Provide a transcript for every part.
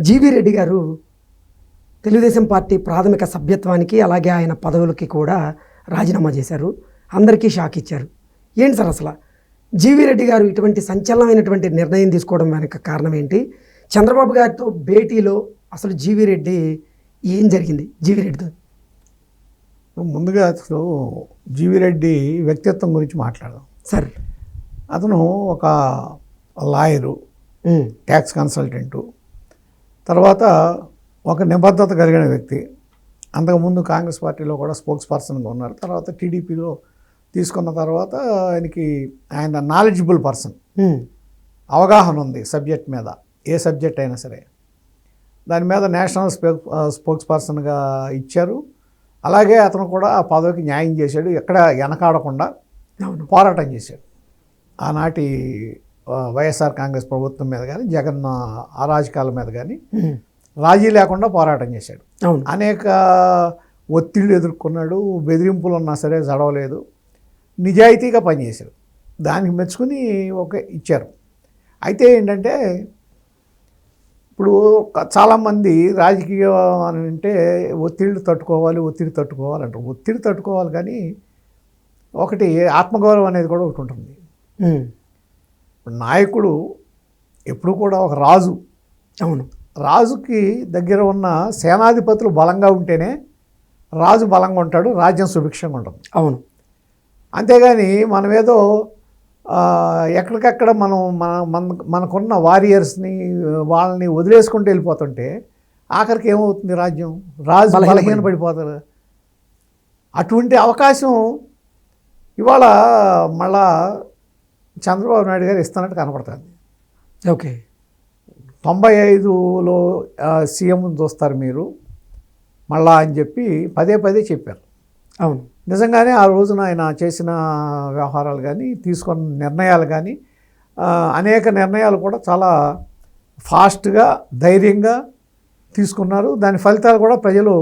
GV Reddy గారు Telugu Desam party ప్రాథమిక సభ్యత్వానికి అలాగే ఆయన పదవులకి కూడా రాజీనామా చేశారు. అందరికీ షాక్ ఇచ్చారు. ఏంటి సార్ అసలు? జీవీ రెడ్డి గారు ఇటువంటి సంచలనమైనటువంటి నిర్ణయం తీసుకోవడం వెనక కారణం ఏంటి? చంద్రబాబు గారితో భేటీలో అసలు జీవీ రెడ్డి ఏం జరిగింది? జీవీ రెడ్డితో. ముందుగా అసలు జీవి రెడ్డి వ్యక్తిత్వం గురించి మాట్లాడదాం. సార్. అతను ఒక లాయరు ట్యాక్స్ కన్సల్టెంటు. తర్వాత ఒక నిబద్ధత కలిగిన వ్యక్తి. అంతకుముందు కాంగ్రెస్ పార్టీలో కూడా స్పోక్స్ పర్సన్గా ఉన్నారు. తర్వాత టీడీపీలో తీసుకున్న తర్వాత ఆయనకి ఆయన నాలెడ్జబుల్ పర్సన్ అవగాహన ఉంది సబ్జెక్ట్ మీద. ఏ సబ్జెక్ట్ అయినా సరే. దాని మీద నేషనల్ స్పోక్ స్పోక్స్ పర్సన్గా ఇచ్చారు. అలాగే అతను కూడా ఆ పదవికి న్యాయం చేశాడు. ఎక్కడ వెనకాడకుండా పోరాటం చేశాడు. ఆనాటి వైఎస్ఆర్ కాంగ్రెస్ ప్రభుత్వం మీద కానీ జగన్ అరాజకాల మీద కానీ రాజీ లేకుండా పోరాటం చేశాడు. అనేక ఒత్తిళ్ళు ఎదుర్కొన్నాడు బెదిరింపులు ఉన్నా సరే చదవలేదు నిజాయితీగా పనిచేశాడు. దానికి మెచ్చుకుని ఒక ఇచ్చారు. అయితే ఏంటంటే ఇప్పుడు చాలామంది రాజకీయం అని అంటే ఒత్తిళ్ళు తట్టుకోవాలి ఒత్తిడి తట్టుకోవాలి అంటారు. ఒత్తిడి తట్టుకోవాలి కానీ ఒకటి ఆత్మగౌరవం అనేది కూడా ఒకటి ఉంటుంది. నాయకుడు ఎప్పుడు కూడా ఒక రాజు. అవును. రాజుకి దగ్గర ఉన్న సేనాధిపతులు బలంగా ఉంటేనే రాజు బలంగా ఉంటాడు రాజ్యం సుభిక్షంగా ఉంటుంది. అవును. అంతేగాని మనమేదో ఎక్కడికక్కడ మనం మన మన మనకున్న వారియర్స్ని వాళ్ళని వదిలేసుకుంటూ వెళ్ళిపోతుంటే ఆఖరికి ఏమవుతుంది రాజ్యం? రాజు బలహీన పడిపోతారు అటువంటి అవకాశం ఇవాళ మళ్ళా చంద్రబాబు నాయుడు గారు ఇస్తున్నట్టు కనపడుతుంది. ఓకే. తొంభై ఐదులో సీఎం చూస్తారు మీరు. మళ్ళా అని చెప్పి పదే పదే చెప్పారు. అవును. నిజంగానే ఆ రోజున ఆయన చేసిన వ్యవహారాలు కానీ తీసుకున్న నిర్ణయాలు కానీ అనేక నిర్ణయాలు కూడా చాలా ఫాస్ట్గా ధైర్యంగా తీసుకున్నారు. దాని ఫలితాలు కూడా ప్రజలు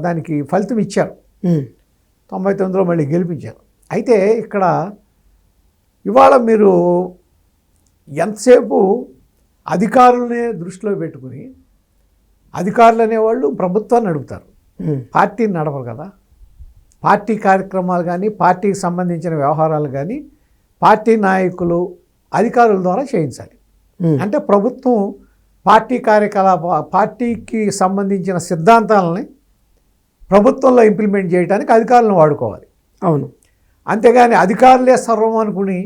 దానికి ఫలితం ఇచ్చారు. తొంభై తొమ్మిదిలో మళ్ళీ గెలిపించారు. అయితే ఇక్కడ ఇవాళ మీరు ఎంతసేపు అధికారులనే దృష్టిలో పెట్టుకుని అధికారులు అనేవాళ్ళు ప్రభుత్వాన్ని నడుపుతారు పార్టీని నడపరు కదా. పార్టీ కార్యక్రమాలు కానీ పార్టీకి సంబంధించిన వ్యవహారాలు కానీ పార్టీ నాయకులు అధికారుల ద్వారా చేయించాలి. అంటే ప్రభుత్వం పార్టీ కార్యకలాప పార్టీకి సంబంధించిన సిద్ధాంతాలని ప్రభుత్వంలో ఇంప్లిమెంట్ చేయడానికి అధికారులను వాడుకోవాలి. అవును. అంతేగాని అధికారులే సర్వం అనుకుని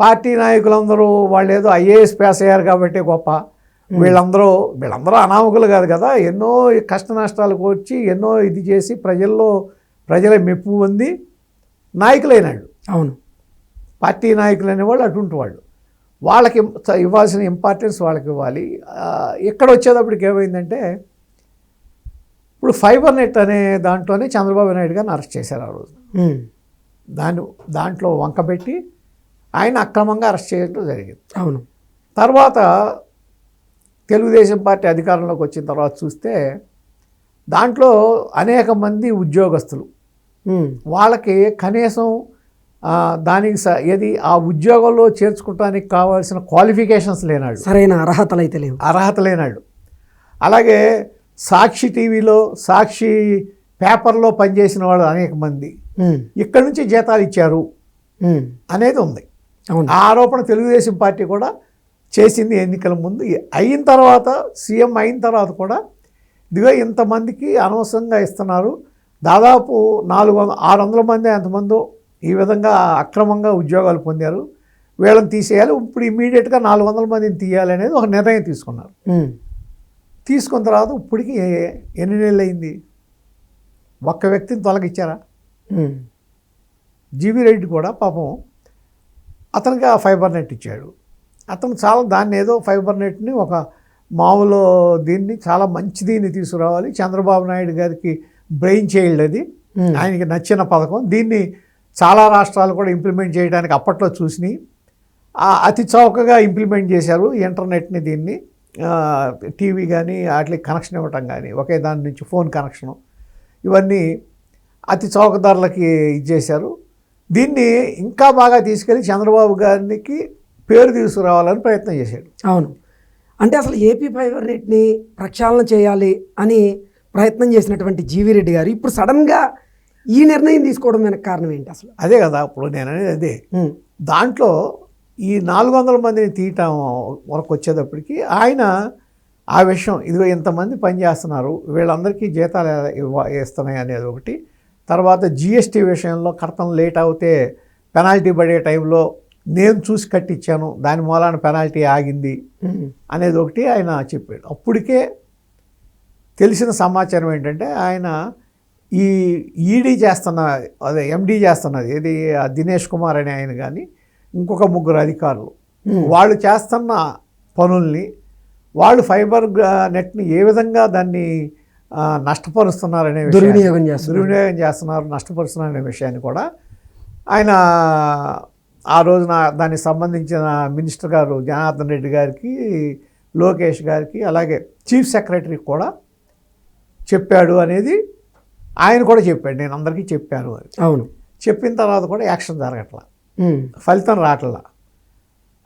పార్టీ నాయకులందరూ వాళ్ళు ఏదో ఐఏఎస్ పాస్ అయ్యారు కాబట్టి గొప్ప. వీళ్ళందరూ వీళ్ళందరూ అనామకులు కాదు కదా. ఎన్నో కష్ట నష్టాలకు వచ్చి ఎన్నో ఇది చేసి ప్రజల్లో ప్రజల మెప్పు పొంది నాయకులైనాళ్ళు. అవును. పార్టీ నాయకులు అనేవాళ్ళు అటువంటి వాళ్ళు. వాళ్ళకి ఇవ్వాల్సిన ఇంపార్టెన్స్ వాళ్ళకి ఇవ్వాలి. ఇక్కడ వచ్చేటప్పటికి ఏమైందంటే ఇప్పుడు ఫైబర్ నెట్ అనే దాంట్లోనే చంద్రబాబు నాయుడు గారిని అరెస్ట్ చేశారు ఆ రోజు. దాని దాంట్లో వంకబెట్టి ఆయన అక్రమంగా అరెస్ట్ చేయడం జరిగింది. అవును. తర్వాత తెలుగుదేశం పార్టీ అధికారంలోకి వచ్చిన తర్వాత చూస్తే దాంట్లో అనేక మంది ఉద్యోగస్తులు వాళ్ళకి కనీసం దానికి ఏది ఆ ఉద్యోగంలో చేర్చుకోవడానికి కావాల్సిన క్వాలిఫికేషన్స్ లేనాడు సరైన అర్హతలు అయితే లేవు. అర్హత లేనాడు అలాగే సాక్షి టీవీలో సాక్షి పేపర్లో పనిచేసిన వాళ్ళు అనేక మంది. ఇక్కడి నుంచి జీతాలు ఇచ్చారు అనేది ఉంది. ఆ ఆరోపణ తెలుగుదేశం పార్టీ కూడా చేసింది ఎన్నికల ముందు. అయిన తర్వాత సీఎం అయిన తర్వాత కూడా ఇదిగో ఇంతమందికి అనవసరంగా ఇస్తున్నారు. దాదాపు నాలుగు వంద ఆరు వందల మంది ఎంతమందో ఈ విధంగా అక్రమంగా ఉద్యోగాలు పొందారు. వీళ్ళని తీసేయాలి. ఇప్పుడు ఇమీడియట్గా నాలుగు వందల మందిని తీయాలి అనేది ఒక నిర్ణయం తీసుకున్నారు. తీసుకున్న తర్వాత ఇప్పటికి ఎన్ని నెలలు అయింది ఒక్క వ్యక్తిని తొలగిచ్చారా? జీవీ రెడ్డి కూడా పాపం అతనికి ఆ ఫైబర్ నెట్ ఇచ్చాడు. అతను చాలా దాన్ని ఏదో ఫైబర్ నెట్ని ఒక మామూలు దీన్ని చాలా మంచి దీన్ని తీసుకురావాలి. చంద్రబాబు నాయుడు గారికి బ్రెయిన్ చైల్డ్ అది. ఆయనకి నచ్చిన పథకం. దీన్ని చాలా రాష్ట్రాలు కూడా ఇంప్లిమెంట్ చేయడానికి అప్పట్లో చూసినాయి. అతి చౌకగా ఇంప్లిమెంట్ చేశారు ఇంటర్నెట్ని దీన్ని. టీవీ కానీ వాటికి కనెక్షన్ ఇవ్వటం కానీ ఒకే దాని నుంచి ఫోన్ కనెక్షను. ఇవన్నీ అతి చౌక ధరలకి ఇచ్చేశారు. దీన్ని ఇంకా బాగా తీసుకెళ్ళి చంద్రబాబు గారికి పేరు తీసుకురావాలని ప్రయత్నం చేశాడు. అవును. అంటే అసలు ఏపీ ఫైబర్ నెట్ని ప్రక్షాళన చేయాలి అని ప్రయత్నం చేసినటువంటి జీవి రెడ్డి గారు ఇప్పుడు సడన్గా ఈ నిర్ణయం తీసుకోవడం వెనక కారణం ఏంటి అసలు? అదే కదా ఇప్పుడు నేను అనేది అదే. దాంట్లో ఈ నాలుగు వందల మందిని తీయటం వరకు వచ్చేటప్పటికి ఆయన ఆ విషయం ఇదిగో ఇంతమంది పనిచేస్తున్నారు వీళ్ళందరికీ జీతాలు ఇవ్వ ఇస్తున్నాయి అనేది ఒకటి. తర్వాత జిఎస్టీ విషయంలో కడతం లేట్ అవుతే పెనాల్టీ పడే టైంలో నేను చూసి కట్టించాను దాని మూలాన పెనాల్టీ ఆగింది అనేది ఒకటి ఆయన చెప్పాడు. అప్పటికే తెలిసిన సమాచారం ఏంటంటే ఆయన ఈ ఈడీ చేస్తున్న అదే ఎండీ చేస్తున్నది ఏది దినేష్ కుమార్ అనే ఆయన కానీ ఇంకొక ముగ్గురు అధికారులు. వాళ్ళు చేస్తున్న పనుల్ని వాళ్ళు ఫైబర్ నెట్ని ఏ విధంగా దాన్ని నష్టపరుస్తున్నారనే దుర్వినియోగం చేస్తున్నారు. దుర్వినియోగం చేస్తున్నారు నష్టపరుస్తున్నారు అనే విషయాన్ని కూడా ఆయన ఆ రోజున దానికి సంబంధించిన మినిస్టర్ గారు జనార్దన్ రెడ్డి గారికి లోకేష్ గారికి అలాగే చీఫ్ సెక్రటరీకి కూడా చెప్పాడు అనేది ఆయన కూడా చెప్పాడు. నేను అందరికీ చెప్పాను అని అవును. చెప్పిన తర్వాత కూడా యాక్షన్ జరగట్లా. ఫలితం రావట్లా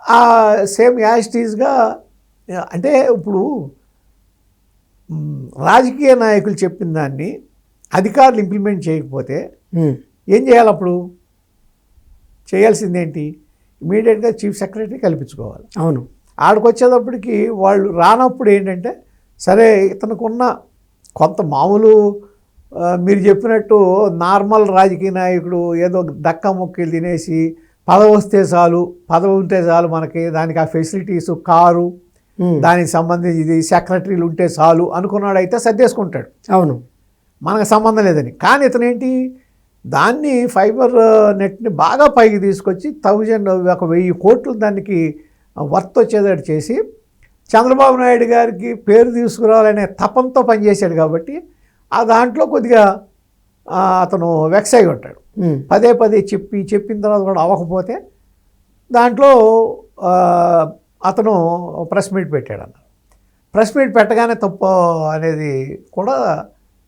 ఆ సేమ్ యాజిటీస్గా అంటే ఇప్పుడు రాజకీయ నాయకులు చెప్పిన దాన్ని అధికారులు ఇంప్లిమెంట్ చేయకపోతే ఏం చేయాలి అప్పుడు? చేయాల్సిందేంటి? ఇమీడియట్గా చీఫ్ సెక్రటరీ కల్పించుకోవాలి. అవును. ఆడికి వచ్చేటప్పటికి వాళ్ళు రానప్పుడు ఏంటంటే సరే ఇతనుకున్న కొంత మామూలు మీరు చెప్పినట్టు నార్మల్ రాజకీయ నాయకుడు ఏదో దక్క మొక్కలు తినేసి పదవి వస్తే చాలు పదవి ఉంటే చాలు మనకి దానికి ఆ ఫెసిలిటీస్ కారు దానికి సంబంధించి ఇది సెక్రటరీలు ఉంటే చాలు అనుకున్నాడైతే సర్దేసుకుంటాడు. అవును. మనకు సంబంధం లేదని. కానీ ఇతను ఏంటి? దాన్ని ఫైబర్ నెట్ని బాగా పైకి తీసుకొచ్చి థౌజండ్ ఒక వెయ్యి కోట్లు దానికి వర్త్ వచ్చేటట్టు చేసి చంద్రబాబు నాయుడు గారికి పేరు తీసుకురావాలనే తపంతో పనిచేశాడు కాబట్టి ఆ దాంట్లో కొద్దిగా అతను వెక్స్ అయి ఉంటాడు. పదే పదే చెప్పి చెప్పిన తర్వాత కూడా అవ్వకపోతే దాంట్లో అతను ప్రెస్ మీట్ పెట్టాడు అన్న ప్రెస్ మీట్ పెట్టగానే తప్పు అనేది కూడా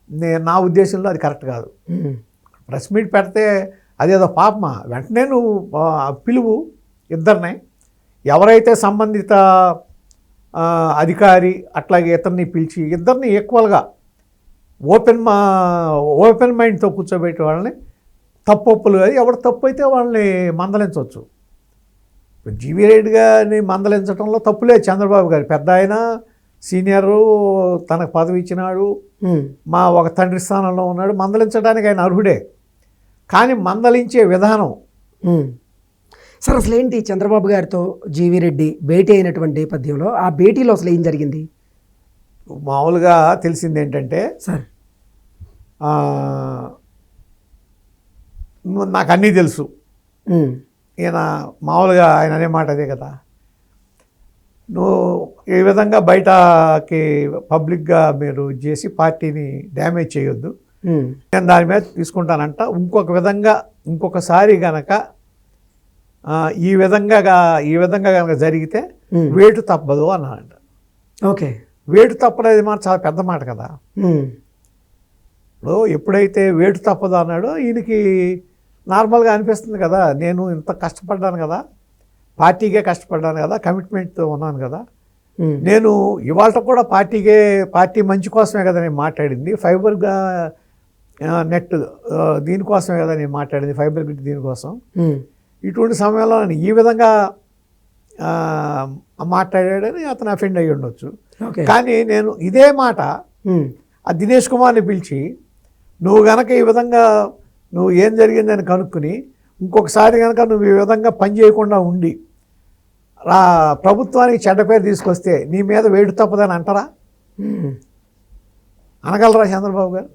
నే నా ఉద్దేశంలో అది కరెక్ట్ కాదు. ప్రెస్ మీట్ పెడితే అదేదో పాపమా? వెంటనే నువ్వు పిలువు ఇద్దరిని. ఎవరైతే సంబంధిత అధికారి అట్లాగే ఇతన్ని పిలిచి ఇద్దరిని ఈక్వల్గా ఓపెన్ మా ఓపెన్ మైండ్తో కూర్చోబెట్టి వాళ్ళని తప్పొప్పులు. అది ఎవరు తప్పు అయితే వాళ్ళని మందలించవచ్చు ఇప్పుడు జీవీ రెడ్డి గారిని మందలించడంలో తప్పులేదు చంద్రబాబు గారు పెద్ద ఆయన సీనియరు తనకు పదవి ఇచ్చినాడు మా ఒక తండ్రి స్థానంలో ఉన్నాడు. మందలించడానికి ఆయన అర్హుడే. కానీ మందలించే విధానం. సార్ అసలు ఏంటి చంద్రబాబు గారితో జీవి రెడ్డి భేటీ అయినటువంటి నేపథ్యంలో? ఆ భేటీలో అసలు ఏం జరిగింది? మామూలుగా తెలిసింది ఏంటంటే సార్. నాకు అన్నీ తెలుసు. ఈయన మామూలుగా ఆయన అనే మాట అదే కదా. నువ్వు ఈ విధంగా బయటకి పబ్లిక్గా మీరు చేసి పార్టీని డ్యామేజ్ చేయొద్దు. నేను దాని మీద తీసుకుంటానంట. ఇంకొక విధంగా ఇంకొకసారి గనక ఈ విధంగా ఈ విధంగా కనుక జరిగితే వేటు తప్పదు అన్నాడంట. ఓకే. వేటు తప్పలేదు మాట చాలా పెద్ద మాట కదా. ఇప్పుడు ఎప్పుడైతే వేటు తప్పదు అన్నాడో ఈయనకి నార్మల్గా అనిపిస్తుంది కదా నేను ఇంత కష్టపడ్డాను కదా పార్టీకే కష్టపడ్డాను కదా కమిట్మెంట్తో ఉన్నాను కదా. నేను ఇవాళ కూడా పార్టీకే పార్టీ మంచి కోసమే కదా నేను మాట్లాడింది. ఫైబర్గా నెట్ దీనికోసమే కదా నేను మాట్లాడింది ఫైబర్ గ్రిడ్ దీనికోసం. ఇటువంటి సమయంలో నేను ఈ విధంగా మాట్లాడాడని అతను అఫెండ్ అయ్యి ఉండొచ్చు. కానీ నేను ఇదే మాట ఆ దినేష్ కుమార్ని పిలిచి నువ్వు గనక ఈ విధంగా నువ్వు ఏం జరిగిందని కనుక్కుని ఇంకొకసారి కనుక నువ్వు ఈ విధంగా పని చేయకుండా ఉండి రా ప్రభుత్వానికి చెడ్డ పేరు తీసుకొస్తే నీ మీద వేడు తప్పదని అంటారా? అనగలరా చంద్రబాబు గారు?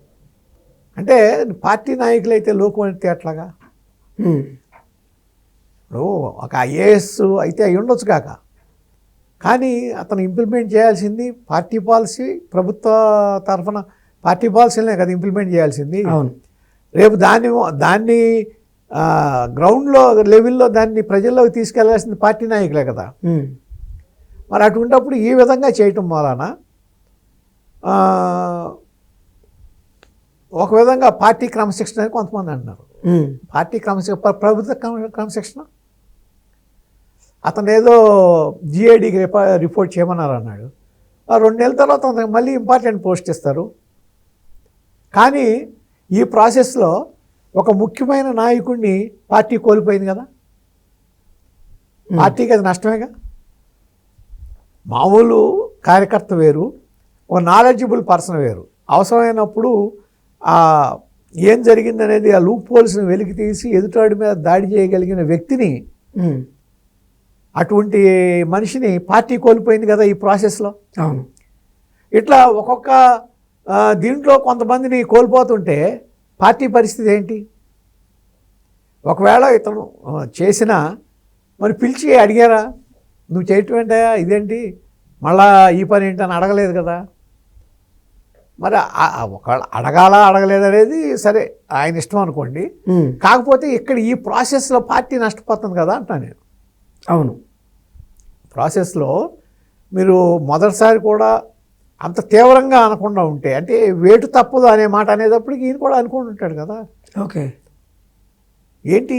అంటే పార్టీ నాయకులైతే లోకమైతే ఎట్లాగా? ఉమ్, ఇప్పుడు ఒక ఐఏఎస్ అయితే అయి ఉండొచ్చు కాక. కానీ అతను ఇంప్లిమెంట్ చేయాల్సింది పార్టీ పాలసీ ప్రభుత్వ తరఫున పార్టీ పాలసీలనే కదా ఇంప్లిమెంట్ చేయాల్సింది. అవును. రేపు దాన్ని దాన్ని గ్రౌండ్లో లెవెల్లో దాన్ని ప్రజల్లోకి తీసుకెళ్ళాల్సింది పార్టీ నాయకులే కదా. మరి అటువంటప్పుడు ఈ విధంగా చేయటం వలన ఒక విధంగా పార్టీ క్రమశిక్షణ అని కొంతమంది అంటున్నారు. పార్టీ క్రమశిక్షణ ప్ర- ప్రభుత్వ క్రమ క్రమశిక్షణ? అతను ఏదో జిఐడికి రిపా రిపోర్ట్ చేయమన్నారు అన్నాడు రెండు నెలల తర్వాత మళ్ళీ ఇంపార్టెంట్ పోస్ట్ ఇస్తారు. కానీ ఈ ప్రాసెస్లో ఒక ముఖ్యమైన నాయకుడిని పార్టీ కోల్పోయింది కదా? పార్టీకి అది నష్టమేగా? మామూలు కార్యకర్త వేరు ఒక నాలెడ్జబుల్ పర్సన్ వేరు. అవసరమైనప్పుడు ఏం జరిగిందనేది ఆ లూప్ హోల్స్ని వెలికి తీసి ఎదుటాడి మీద దాడి చేయగలిగిన వ్యక్తిని అటువంటి మనిషిని పార్టీ కోల్పోయింది కదా ఈ ప్రాసెస్లో? అవును. ఇట్లా ఒక్కొక్క దీంట్లో కొంతమందిని కోల్పోతుంటే పార్టీ పరిస్థితి ఏంటి? ఒకవేళ ఇతను చేసిన మరి పిలిచి అడిగారా? నువ్వు చేయటం ఏంటయా ఇదేంటి? మళ్ళా ఈ పని ఏంటని అడగలేదు కదా. మరి ఒకవేళ అడగాలా అడగలేదనేది సరే ఆయన ఇష్టం అనుకోండి. కాకపోతే ఇక్కడ ఈ ప్రాసెస్లో పార్టీ నష్టపోతుంది కదా అంటున్నాను నేను. అవును. ప్రాసెస్లో మీరు మొదటిసారి కూడా అంత తీవ్రంగా అనకుండా ఉంటే అంటే వేటు తప్పదు అనే మాట అనేటప్పటికి ఈయన కూడా అనుకుని ఉంటాడు కదా. ఓకే. ఏంటి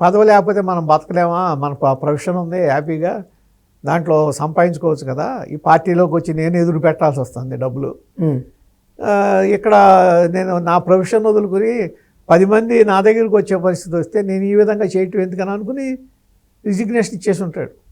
పదవి లేకపోతే మనం బతకలేమా? మన ప- ప్రొఫెషన్ ఉంది హ్యాపీగా. దాంట్లో సంపాదించుకోవచ్చు కదా. ఈ పార్టీలోకి వచ్చి నేను ఎదురు పెట్టాల్సి వస్తుంది డబ్బులు. ఇక్కడ నేను నా ప్రొఫెషన్ వదులుకుని పది మంది నా దగ్గరికి వచ్చే పరిస్థితి వస్తే నేను ఈ విధంగా చేయటం ఎందుకని అనుకుని రిజిగ్నేషన్ ఇచ్చేసి ఉంటాడు.